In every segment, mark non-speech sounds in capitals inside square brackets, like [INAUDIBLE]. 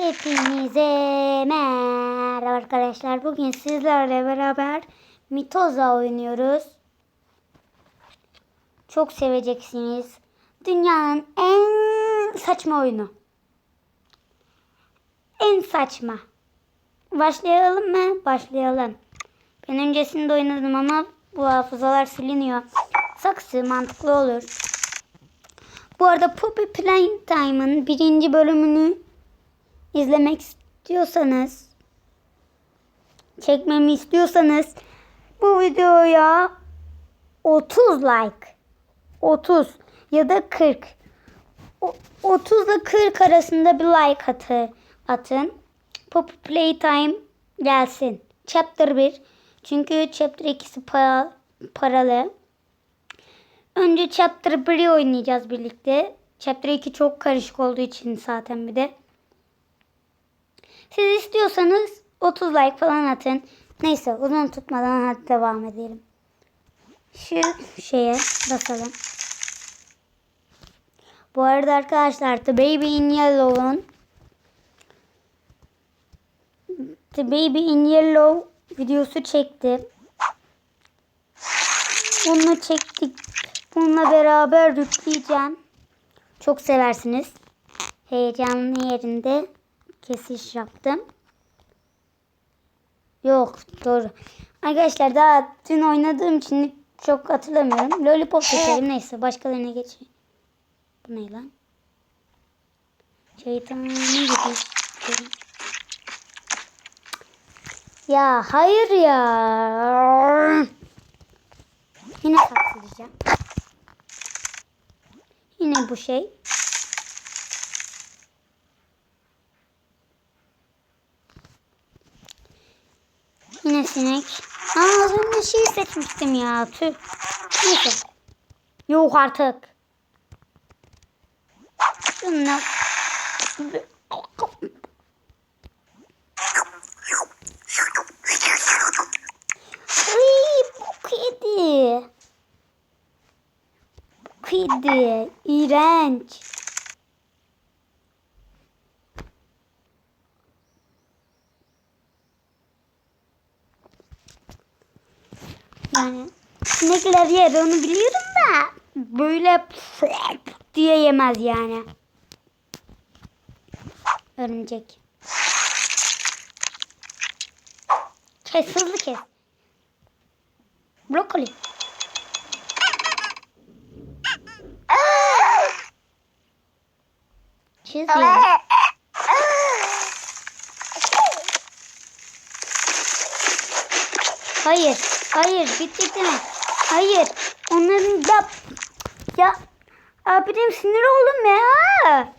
Hepinize merhaba arkadaşlar. Bugün sizlerle beraber Mitoza oynuyoruz. Çok seveceksiniz. Dünyanın en saçma oyunu. En saçma. Başlayalım mı? Başlayalım. Ben öncesinde oynadım ama bu hafızalar siliniyor. Saksı mantıklı olur. Bu arada Poppy Playtime'ın birinci bölümünü izlemek istiyorsanız çekmemi istiyorsanız bu videoya 30 like 30 ya da 40 O- 30 ile 40 arasında bir like atı, atın. Poppy Playtime gelsin. Chapter 1. Çünkü Chapter 2'si para, paralı. Önce Chapter 1'i oynayacağız birlikte. Chapter 2 çok karışık olduğu için zaten bir de. Siz istiyorsanız 30 like falan atın. Neyse uzun tutmadan hadi devam edelim. Şu şeye basalım. Bu arada arkadaşlar The Baby in Yellow'un The Baby in Yellow videosu çekti. Bunu çektik. Bununla beraber yükleyeceğim. Çok seversiniz. Heyecanlı yerinde kesiş yaptım. Yok doğru. Arkadaşlar daha dün oynadığım için çok hatırlamıyorum. Lollipop [LAUGHS] seçelim neyse başkalarına geçeyim. Bu ne lan? Şeytanın gibi. Ya hayır ya. Yine saklayacağım. Yine bu şey. Yine sinek. Aa az önce şey seçmiştim ya. Tüh. Neyse. Yok artık. Şunlar. Ay bu kedi. Bu kedi. İğrenç. Yani sinekler yer onu biliyorum da böyle diye yemez yani. Örümcek. Kes hızlı kes. Brokoli. [LAUGHS] Çizgi. Hayır. Hayır. Bitti mi? Hayır. Onların da... Ya... Abim sinir oldum ya.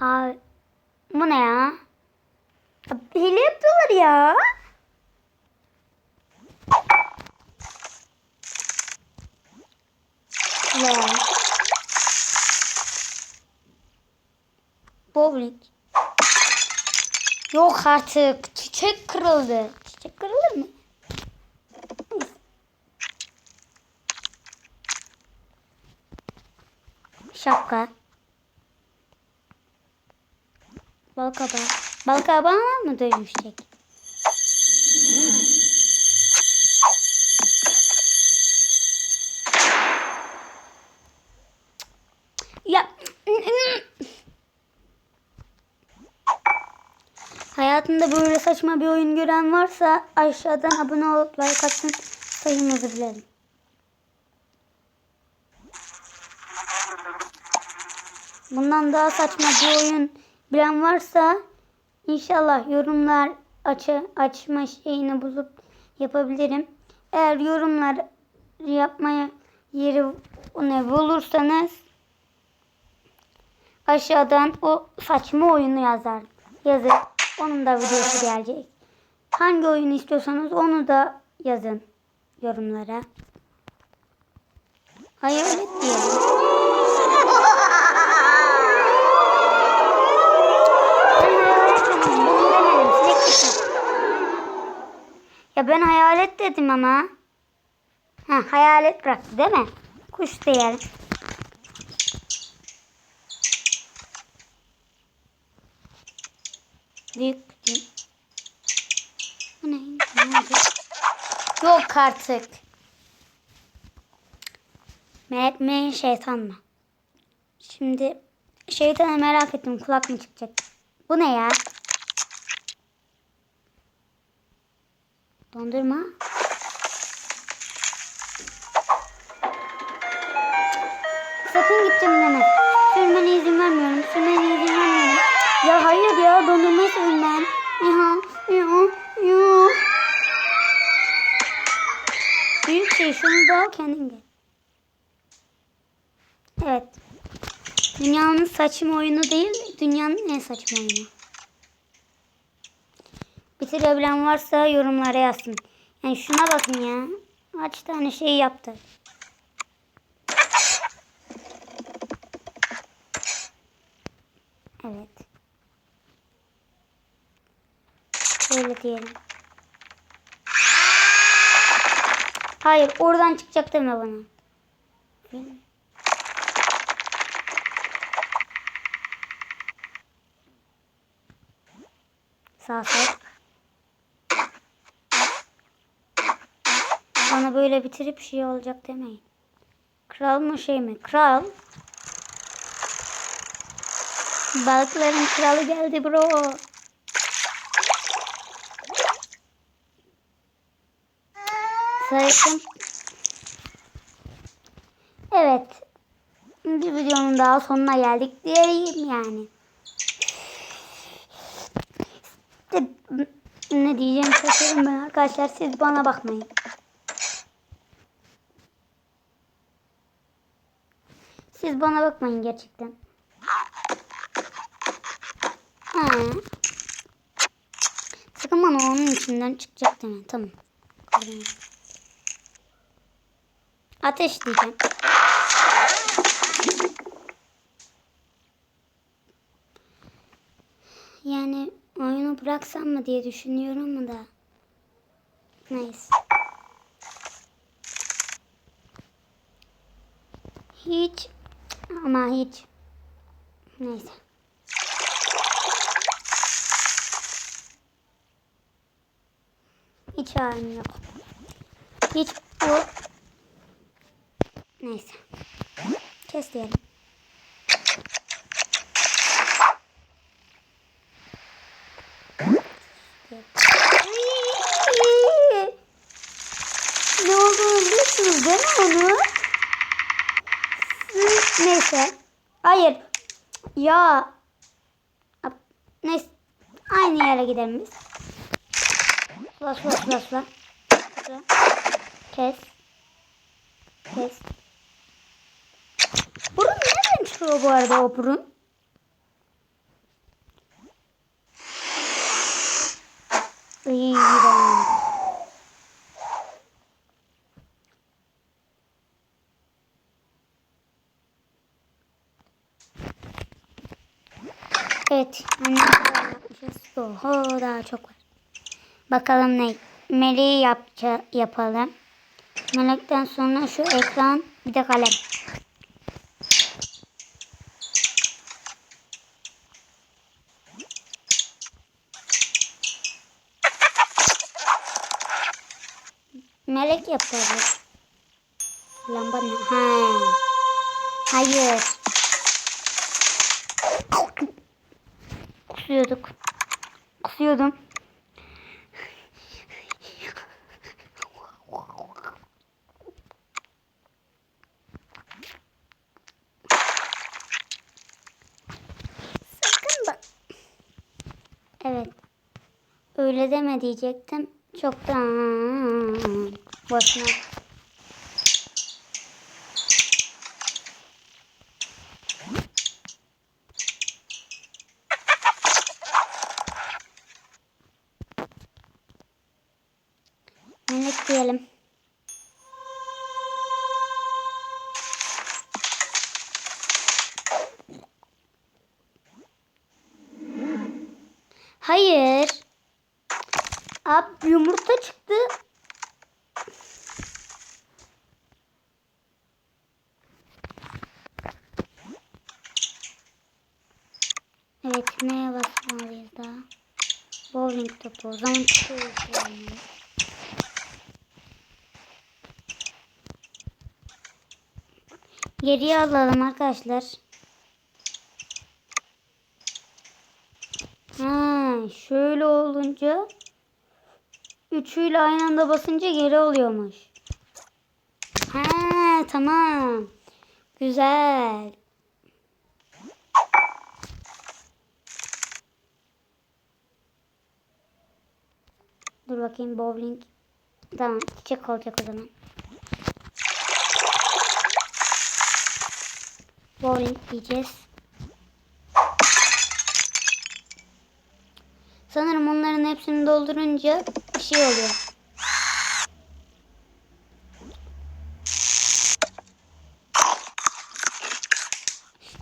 Abi, bu ne ya? Hile yapıyorlar ya. Lan. Bowling. Yok artık. Çiçek kırıldı. Çiçek kırılır mı? Şapka. Bal kabağı. Bal kabağı mı dönüşecek? Ya. Böyle saçma bir oyun gören varsa aşağıdan abone olup like atın sayımızı bilelim. Bundan daha saçma bir oyun bilen varsa inşallah yorumlar açı, açma şeyini bulup yapabilirim. Eğer yorumlar yapmaya yeri ne bulursanız aşağıdan o saçma oyunu yazar. Yazın. Onun da videosu gelecek. Hangi oyunu istiyorsanız onu da yazın yorumlara. Hayalet diye. Ya ben hayalet dedim ama. Ha, hayalet bıraktı değil mi? Kuş diyelim. Kutu. Bu ne? Ne? Yok artık. Mi şeytan mı? Şimdi şeytanı merak ettim kulak mı çıkacak? Bu ne ya? Dondurma. Sakın gideceğim deme. Sürmene izin vermiyorum. Sürmene izin vermiyorum. Ya hayır ya dondurmayı şey şunu da al kendin gel. Evet. Dünyanın saçma oyunu değil, dünyanın en saçma oyunu. Bitirebilen varsa yorumlara yazsın. Yani şuna bakın ya. Kaç tane şey yaptı. Evet. Şöyle diyelim. Hayır oradan çıkacak deme bana. Sağ sol. Bana böyle bitirip şey olacak demeyin. Kral mı şey mi? Kral. Balıkların kralı geldi bro. Sayın. Evet. Bir videonun daha sonuna geldik diyeyim yani. İşte ne diyeceğim şaşırdım ben arkadaşlar. Siz bana bakmayın. Siz bana bakmayın gerçekten. Ha. Sakın bana onun içinden çıkacak deme. Tamam. Ateş diyeceğim. Yani oyunu bıraksam mı diye düşünüyorum da. Neyse. Hiç ama hiç. Neyse. Hiç halim yok. Hiç bu. Neyse. Kes diyelim. Ne olduğunu biliyorsunuz değil mi onu? Neyse. Hayır. Ya. Neyse. Aynı yere gidelim biz. Sula sula sula. Sula. Kes. Kes. Burun nereden çıkıyor bu arada o burun? Evet. Yapmışız. Oho daha çok var. Bakalım ne? Meleği yapça, yapalım. Melekten sonra şu ekran bir de kalem. Melek yaparız. Lamba ne? Ha. Hayır. Kusuyorduk. Kusuyordum. Öyle deme diyecektim. Çoktan boşuna. Melek diyelim. Hayır. Abi yumurta çıktı. Evet neye basmalıyız daha? Bowling topu. O zaman çıkıyoruz yani. Geriye alalım arkadaşlar. Ha, şöyle olunca üçüyle aynı anda basınca geri oluyormuş. Ha, tamam. Güzel. Dur bakayım bowling. Tamam çiçek olacak o zaman. Bowling diyeceğiz. Sanırım onların hepsini doldurunca bir şey oluyor.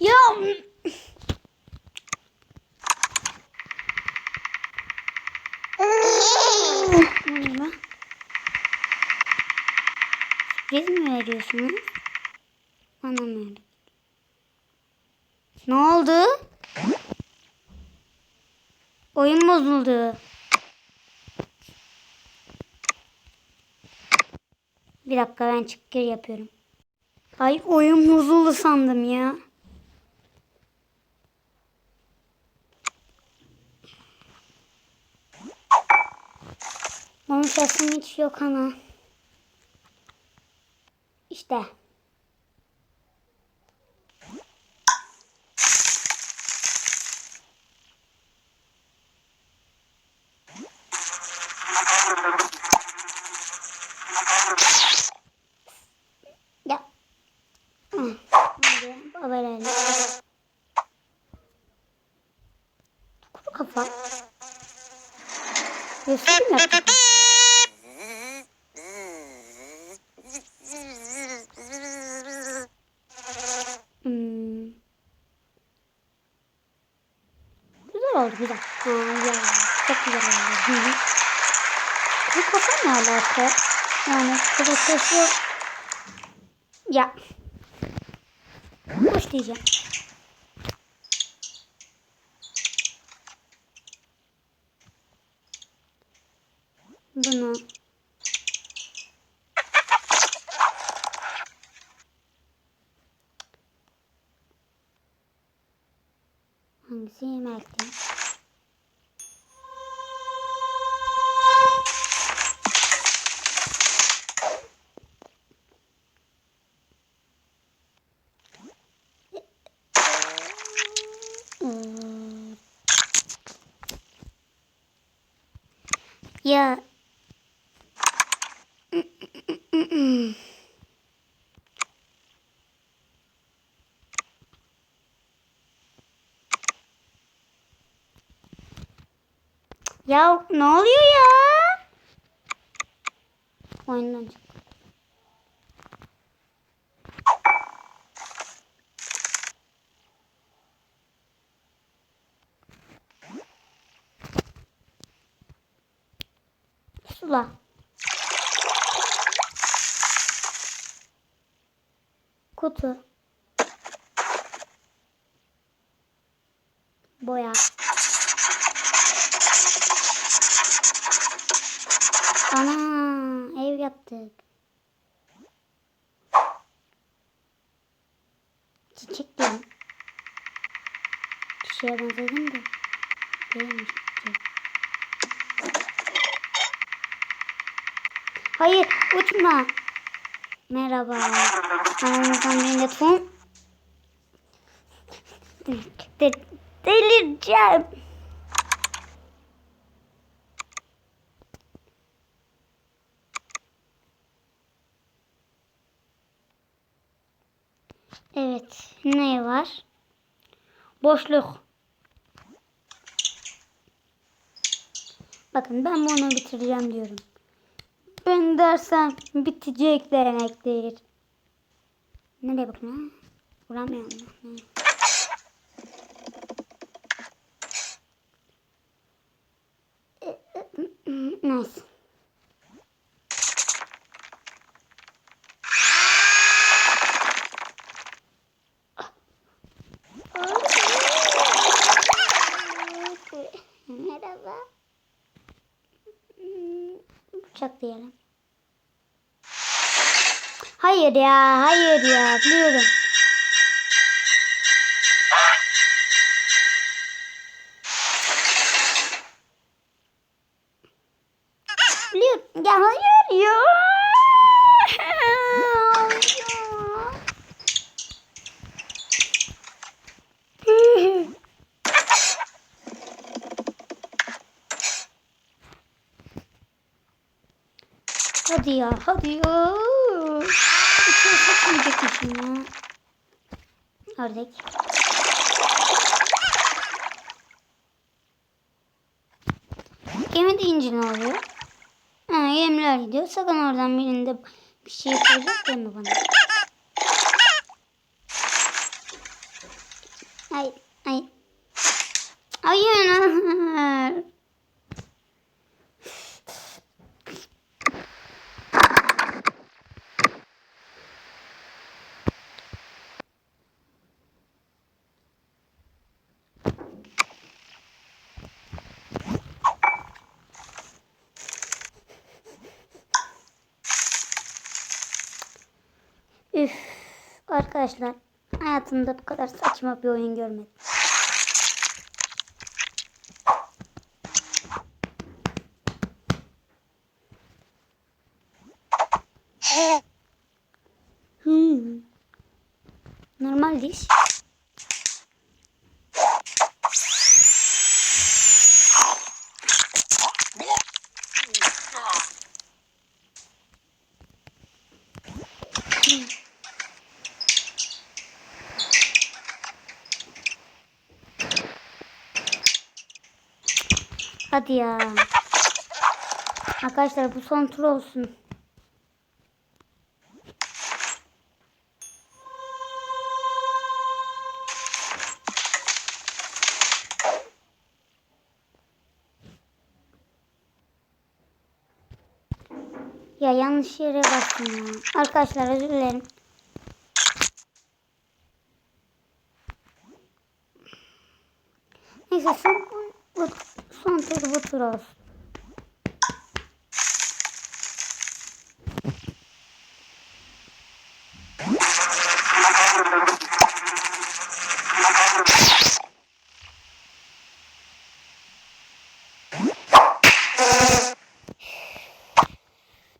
Ya Merhaba. Sürpriz mi veriyorsunuz? Bana? Ne oldu? Oyun bozuldu. Bir dakika ben çık gir yapıyorum. Ay oyun bozuldu sandım ya. Onun sesim hiç yok ana. İşte. Ya. Hı. Hadi baba herhalde. Kuru kafa. Göstereyim mi yaptık? Hmm. Güzel oldu güzel. Ha, oldu. Çok güzel oldu. Bu kafa ne alaka? Yani kafası... Ya. Hoş diyeceğim. Bunu Ya Ya ne oluyor ya? Oyundan çık. Sula. Kutu. Boya. Ana ev yaptık. Çiçek diyorum. Çiçeğe benzedim de. Değilmiş Hayır uçma. Merhaba. Aramızdan birinde. De delireceğim. Evet. Ne var? Boşluk. Bakın ben bunu bitireceğim diyorum. Ben dersem bitecek demektir. Nereye bakın ha? Vuramıyorum. Nice. Merhaba. tutacak diyelim. Hayır ya, hayır ya, biliyorum. Biliyorum. Ya hayır ya. Hadi ya, hadi ya. Sokmayacakmışım ya. Ördek. Gemi deyince ne oluyor? Ha, yemler gidiyor. Sakın oradan birinde bir şey koyacak deme bana. Ay, ay. Hayır. Arkadaşlar hayatımda bu kadar saçma bir oyun görmedim. Normal diş. Hadi ya. Arkadaşlar bu son tur olsun. Ya yanlış yere bastım ya. Arkadaşlar özür dilerim. Neyse son, bu, bu, son tur olsun.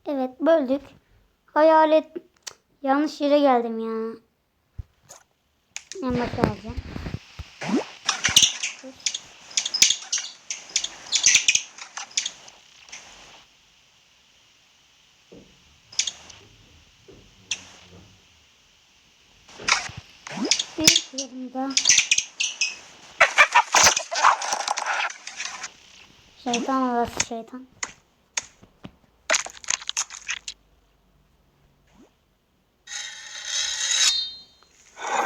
Evet böldük. Hayalet yanlış yere geldim ya. Yanlış alacağım. Bir yanımda. Şeytan orası şeytan.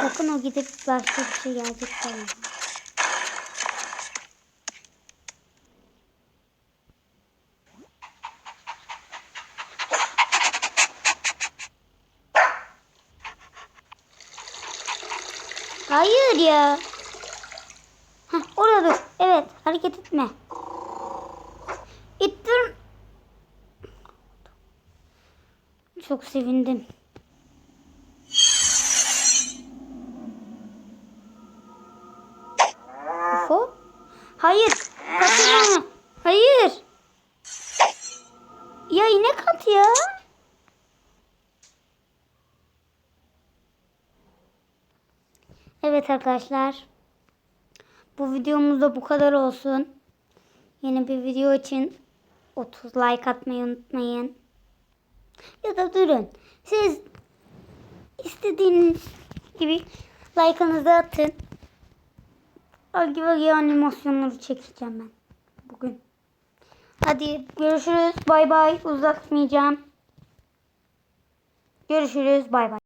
Sakın o gidip başka bir şey gelecek sanma. Hayır ya. Heh, orada dur. Evet hareket etme. Çok sevindim. Ufo? Hayır. Kaçırma. Hayır. Ya inek at ya. Evet arkadaşlar. Bu videomuz da bu kadar olsun. Yeni bir video için 30 like atmayı unutmayın. Ya da durun. Siz istediğiniz gibi like'ınızı atın. Agi Vagi animasyonları çekeceğim ben bugün. Hadi görüşürüz. Bay bay. Uzatmayacağım. Görüşürüz. Bay bay.